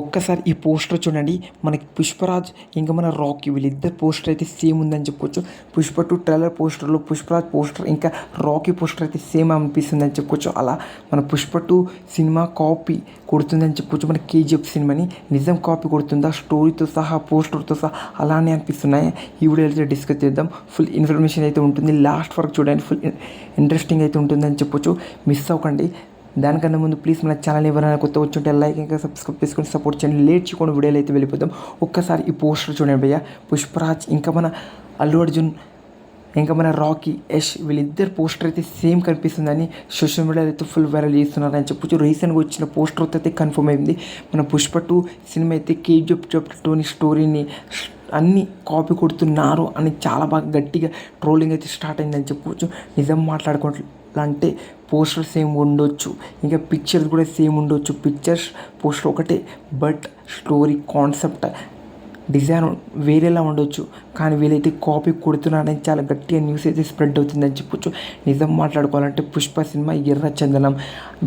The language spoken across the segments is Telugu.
ఒక్కసారి ఈ పోస్టర్ చూడండి. మనకి పుష్పరాజ్ ఇంకా మన రాకీ వీళ్ళిద్దరు పోస్టర్ అయితే సేమ్ ఉందని చెప్పుకోవచ్చు పుష్ప టూ ట్రైలర్ పోస్టర్లో పుష్పరాజ్ పోస్టర్ ఇంకా రాకీ పోస్టర్ అయితే సేమ్ అనిపిస్తుంది అని చెప్పుకోవచ్చు అలా మన పుష్ప టూ సినిమా కాపీ కొడుతుందని చెప్పుకోవచ్చు మన కేజీఎఫ్ సినిమాని నిజం కాపీ కొడుతుందా స్టోరీతో సహా పోస్టర్తో సహా అలానే అనిపిస్తున్నాయి? ఈ వీడియో డిస్కస్ చేద్దాం. ఫుల్ ఇన్ఫర్మేషన్ అయితే ఉంటుంది. లాస్ట్ వరకు చూడండి. ఫుల్ ఇంట్రెస్టింగ్ అయితే ఉంటుందని చెప్పొచ్చు. మిస్ అవ్వకండి. దానికన్నా ముందు ప్లీజ్ మన ఛానల్ ఎవరైనా కొత్త వచ్చుంటే లైక్ ఇంకా సబ్స్క్రైబ్ చేసుకొని సపోర్ట్ చేయండి. లేట్ చేయకుండా వీడియోలు అయితే వెళ్ళిపోతాం ఒక్కసారి ఈ పోస్టర్ చూడండి భయ్య. పుష్పరాజ్ ఇంకా మన అల్లు అర్జున్ ఇంకా మన రాకీ యష్ వీళ్ళిద్దరు పోస్టర్ అయితే సేమ్ కనిపిస్తుందని సోషల్ మీడియాలో అయితే ఫుల్ వైరల్ చేస్తున్నారని చెప్పొచ్చు. రీసెంట్గా వచ్చిన పోస్టర్ అయితే కన్ఫర్మ్ అయింది. మన పుష్ప టూ సినిమా అయితే కేజీఎఫ్ చాప్టర్ టూని స్టోరీని అన్ని కాపీ కొడుతున్నారు అని చాలా బాగా గట్టిగా ట్రోలింగ్ అయితే స్టార్ట్ అయిందని చెప్పవచ్చు నిజం లాంటి పోస్టర్ సేమ్ ఉండొచ్చు. ఇంకా పిక్చర్స్ కూడా సేమ్ ఉండొచ్చు. పిక్చర్స్ పోస్టర్ ఒకటే బట్ స్టోరీ కాన్సెప్ట్ డిజైన్ వేరేలా ఉండొచ్చు. కానీ వీళ్ళైతే కాపీ కొడుతున్నారని చాలా గట్టిగా న్యూస్ అయితే స్ప్రెడ్ అవుతుందని చెప్పొచ్చు. నిజం మాట్లాడుకోవాలంటే పుష్ప సినిమా ఎర్ర చందనం.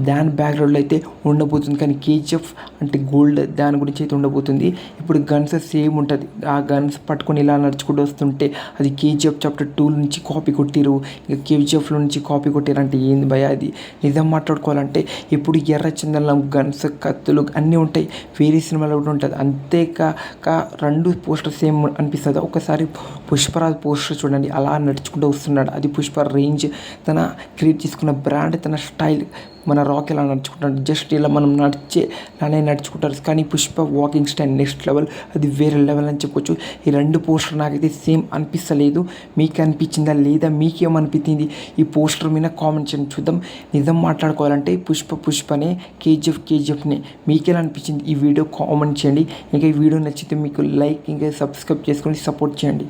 దాని బ్యాక్గ్రౌండ్లో అయితే ఉండబోతుంది. కానీ కేజీఎఫ్ అంటే గోల్డ్ దాని గురించి అయితే ఉండబోతుంది. ఇప్పుడు గన్స్ సేమ్ ఉంటుంది. ఆ గన్స్ పట్టుకొని ఇలా నడుచుకుంటూ వస్తుంటే అది కేజీఎఫ్ చాప్టర్ టూ నుంచి కాపీ కొట్టిరు. ఇక కేజీఎఫ్లో నుంచి కాపీ కొట్టిరు అంటే ఏంది భయ అది నిజం మాట్లాడుకోవాలంటే ఇప్పుడు ఎర్ర చందనం గన్స్ కత్తులు అన్నీ ఉంటాయి. వేరే సినిమాలో కూడా ఉంటుంది. అంతేకాక రెండు పోస్టర్ సేమ్ అనిపిస్తుంది? ఒకసారి పుష్పరాజ్ పోస్టర్ చూడండి అలా నడుచుకుంటూ వస్తున్నాడు. అది పుష్ప రేంజ్ తన క్రియేట్ చేసుకున్న బ్రాండ్ తన స్టైల్ మన రాక్ ఎలా నడుచుకుంటాడు జస్ట్ ఇలా మనం నడిచే అలానే నడుచుకుంటారు. కానీ Pushpa walking style next level అది వేరే లెవెల్ అని చెప్పొచ్చు ఈ రెండు పోస్టర్ నాకైతే సేమ్ అనిపిస్తలేదు. మీకు అనిపించిందా లేదా మీకేమనిపించింది? ఈ పోస్టర్ మీద కామెంట్ చేయండి చూద్దాం. నిజం మాట్లాడుకోవాలంటే పుష్ప పుష్పనే కేజీఎఫ్ కేజీఎఫ్నే. మీకెలా అనిపించింది ఈ వీడియో కామెంట్ చేయండి. ఇంకా ఈ వీడియో నచ్చితే మీకు లైక్ ఇంకా సబ్స్క్రైబ్ చేసుకొని సపోర్ట్ చేయండి.